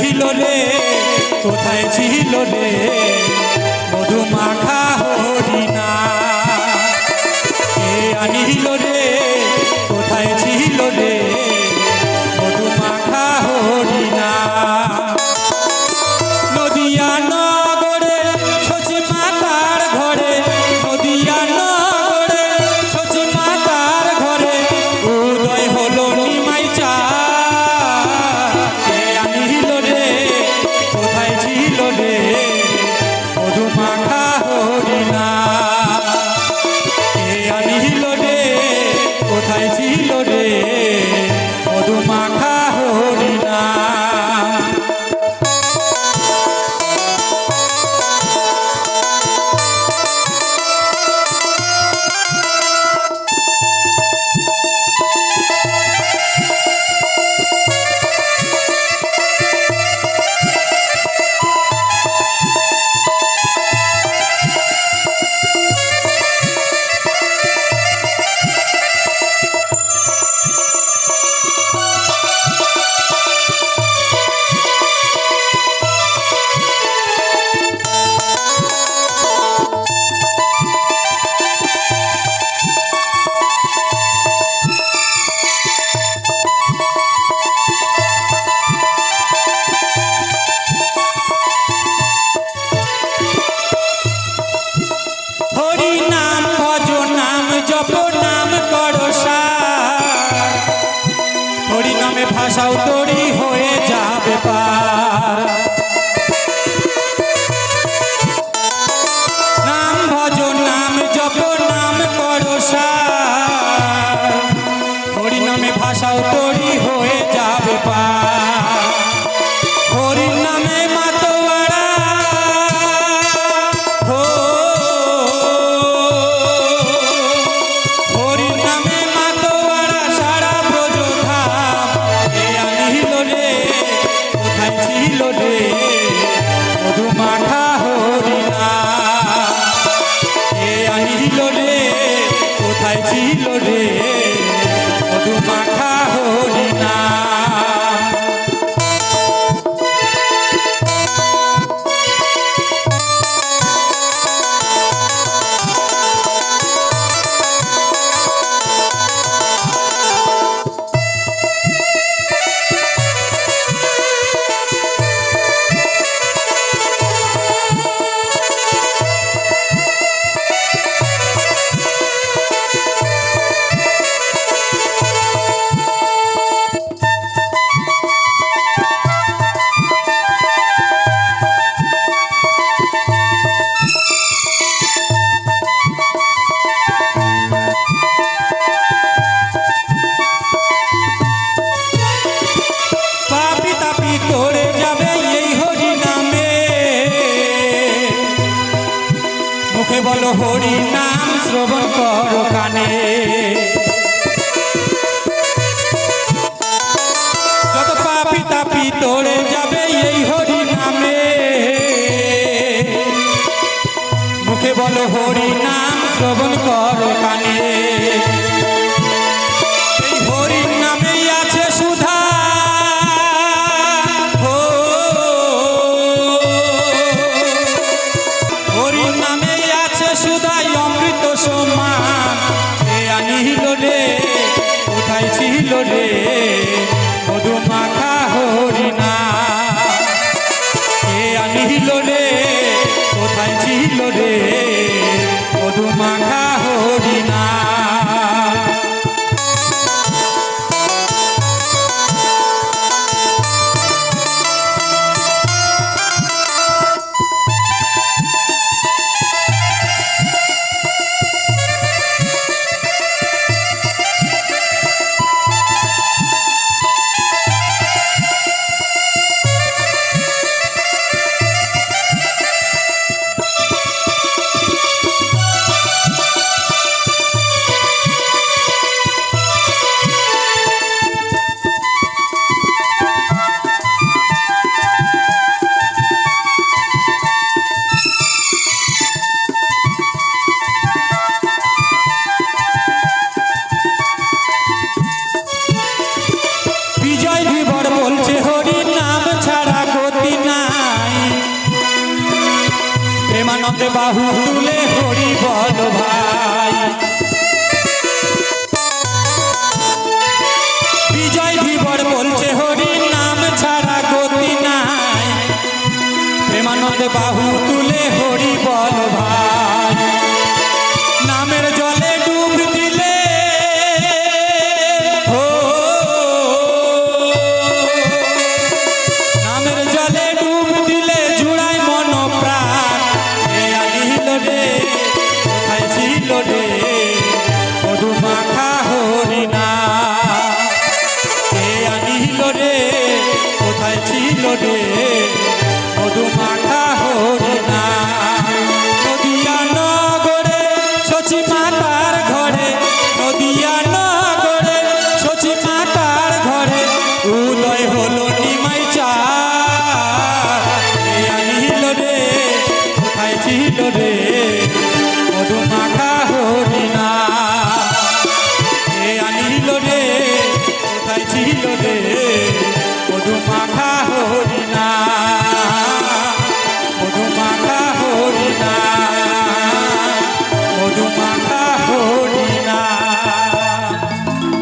ছিল রে? কোথায় ছিল রে? মধু মাখা 在一 ভাষাও তরি হয়ে যাবে পার। নাম ভজ নাম জপ, নাম করো হরি নামে ভাষাও তরি হয়ে যাবে পার। ছিল রে। বলো হরি নাম শ্রবণ করো কানে। যত পাপি তাপি তোরে যাবে এই হরি নামে। মুখে বল হরি নাম শ্রবণ ছিল রে। মধুমাখা বাহু